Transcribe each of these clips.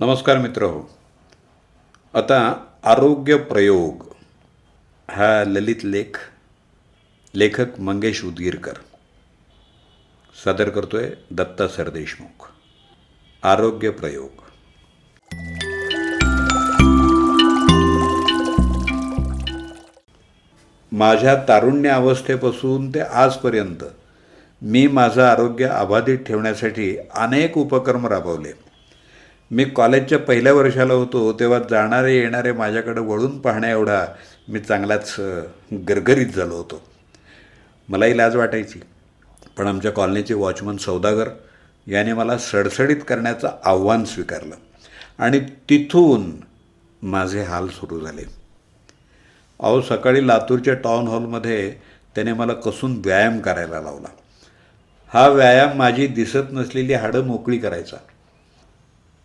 नमस्कार मित्र हो. आता आरोग्य प्रयोग हा ललित लेख लेखक मंगेश उदगीरकर. सादर करतोय दत्ता सरदेशमुख. आरोग्य प्रयोग. माझ्या तारुण्य अवस्थेपासून ते आजपर्यंत मी माझं आरोग्य अबाधित ठेवण्यासाठी अनेक उपक्रम राबवले. मी कॉलेजच्या पहिल्या वर्षाला होतो तेव्हा जाणारे येणारे माझ्याकडे वळून पाहण्याएवढा मी चांगलाच गरगरीत झालो होतो. मलाही लाज वाटायची पण आमच्या कॉलनीचे वॉचमन सौदागर याने मला सडसडीत करण्याचं आव्हान स्वीकारलं आणि तिथून माझे हाल सुरू झाले. अहो सकाळी लातूरच्या टाऊन हॉलमध्ये त्याने मला कसून व्यायाम करायला लावला. हा व्यायाम माझी दिसत नसलेली हाडं मोकळी करायचा.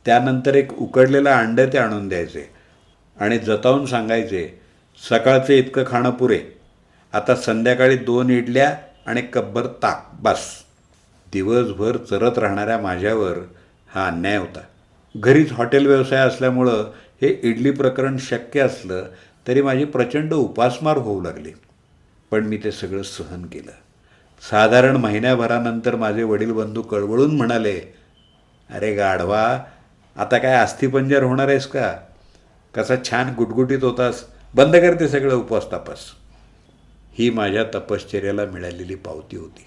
त्यानंतर एक उकडलेलं अंडं ते आणून द्यायचे आणि जतावून सांगायचे सकाळचं इतकं खाणं पुरे. आता संध्याकाळी दोन इडल्या आणि कब्बर ताक बस. दिवसभर चरत राहणाऱ्या माझ्यावर हा अन्याय होता. घरीच हॉटेल व्यवसाय असल्यामुळं हे इडली प्रकरण शक्य असलं तरी माझी प्रचंड उपासमार होऊ लागली. पण मी ते सगळं सहन केलं. साधारण महिन्याभरानंतर माझे वडील बंधू कळवळून म्हणाले अरे गाढवा आता काय अस्थिपंजर होणार आहेस का? कसा छान गुटगुटीत होतास. बंद करते सगळं उपवास तापास. ही माझ्या तपश्चर्याला मिळालेली पावती होती.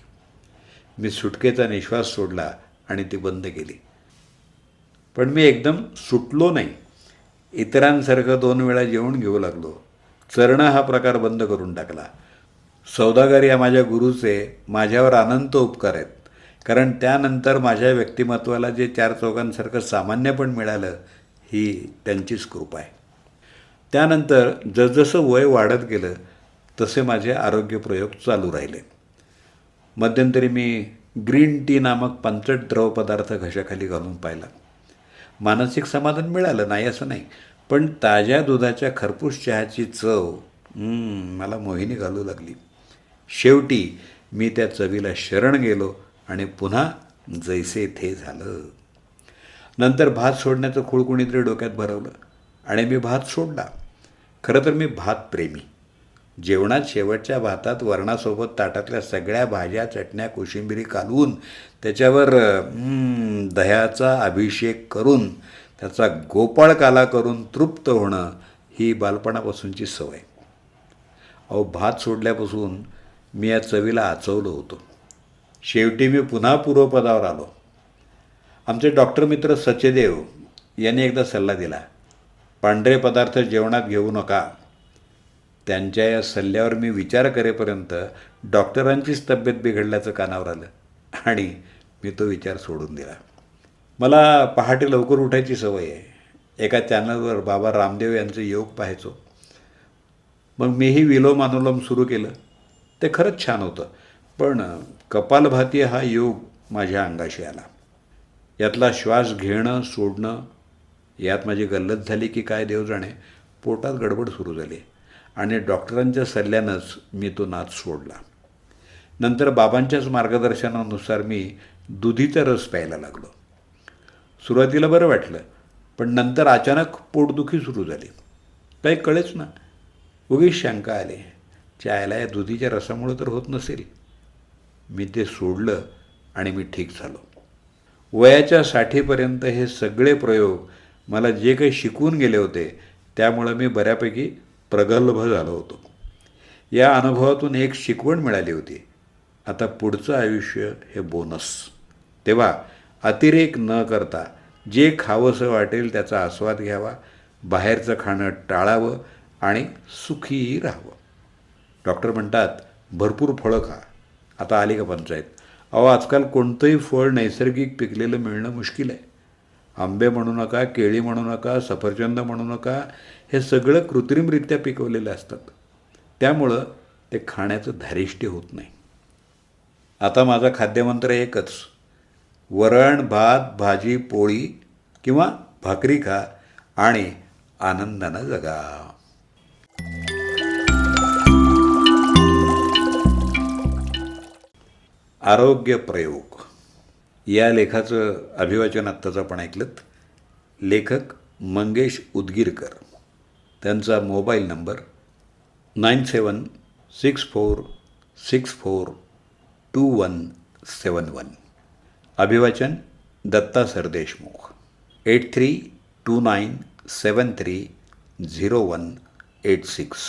मी सुटकेचा निश्वास सोडला आणि ती बंद केली. पण मी एकदम सुटलो नाही. इतरांसारखं दोन वेळा जेवण घेऊ लागलो. चरणं हा प्रकार बंद करून टाकला. सौदागर या माझ्या गुरुचे माझ्यावर अनंत उपकार आहेत. कारण त्यानंतर माझ्या व्यक्तिमत्वाला जे चार चौघांसारखं सामान्य पण मिळालं ही त्यांचीच कृपा आहे. त्यानंतर जसजसं वय वाढत गेलं तसे माझे आरोग्य प्रयोग चालू राहिले. मध्यंतरी मी ग्रीन टी नामक पंचट द्रवपदार्थ घशाखाली घालून पाहिला. मानसिक समाधान मिळालं नाही असं नाही पण ताज्या दुधाच्या खरपूस चहाची चव मला मोहिनी घालू लागली. शेवटी मी त्या चवीला शरण गेलो आणि पुन्हा जैसे थे झालं. नंतर भात सोडण्याचं खूळ कुणीतरी डोक्यात भरवलं आणि मी भात सोडला. खरं तर मी भात प्रेमी. जेवणात शेवटच्या भातात वरणासोबत ताटातल्या सगळ्या भाज्या चटण्या कोशिंबिरी कालवून त्याच्यावर दह्याचा अभिषेक करून त्याचा गोपाळ काला करून तृप्त होणं ही बालपणापासूनची सवय. अहो भात सोडल्यापासून मी या चवीला आचवलं होतो. शेवटी मी पुन्हा पूर्वपदावर आलो. आमचे डॉक्टर मित्र सचदेव यांनी एकदा सल्ला दिला पांढरे पदार्थ जेवणात घेऊ नका. त्यांच्या या सल्ल्यावर मी विचार करेपर्यंत डॉक्टरांचीच तब्येत बिघडल्याचं कानावर आलं आणि मी तो विचार सोडून दिला. मला पहाटे लवकर उठायची सवय आहे. एका चॅनलवर बाबा रामदेव यांचे योग पाहायचो. मग मीही विलोम अनुलोम सुरू केलं. ते खरंच छान होतं. पण कपालभाती हा योग माझ्या अंगाशी आला. यातला श्वास घेणं सोडणं यात माझी गल्लत झाली की काय देव जाणे पोटात गडबड सुरू झाली आणि डॉक्टरांच्या सल्ल्यानंच मी तो नाच सोडला. नंतर बाबांच्याच मार्गदर्शनानुसार मी दुधीचा रस प्यायला लागलो. सुरुवातीला बरं वाटलं पण नंतर अचानक पोटदुखी सुरू झाली. काही कळेच ना. उगीच शंका आली. चायला या दुधीच्या रसामुळं तर होत नसेल. मी ते सोडलं आणि मी ठीक झालो. वयाच्या साठीपर्यंत हे सगळे प्रयोग मला जे काही शिकवून गेले होते त्यामुळं मी बऱ्यापैकी प्रगल्भ झालो होतो. या अनुभवातून एक शिकवण मिळाली होती. आता पुढचं आयुष्य हे बोनस तेव्हा अतिरेक न करता जे खावंसं वाटेल त्याचा आस्वाद घ्यावा बाहेरचं खाणं टाळावं आणि सुखी राहावं. डॉक्टर म्हणतात भरपूर फळं खा. आता आली का पंचायत? अहो आजकाल कोणतंही फळ नैसर्गिक पिकलेलं मिळणं मुश्किल आहे. आंबे म्हणू नका केळी म्हणू नका सफरचंद म्हणू नका हे सगळं कृत्रिमरित्या पिकवलेलं असतात. त्यामुळं ते खाण्याचं धारिष्ट्य होत नाही. आता माझा खाद्यमंत्र एकच. वरण भात भाजी पोळी किंवा भाकरी खा आणि आनंदानं जगा. आरोग्य प्रयोग. या लेखाचं अभिवाचन आत्ताच आपण ऐकलं लेखक मंगेश उदगीरकर. त्यांचा mobile number nine seven six four six four two one seven one. अभिवाचन Datta Sardeshmukh eight three two nine seven three zero one eight six.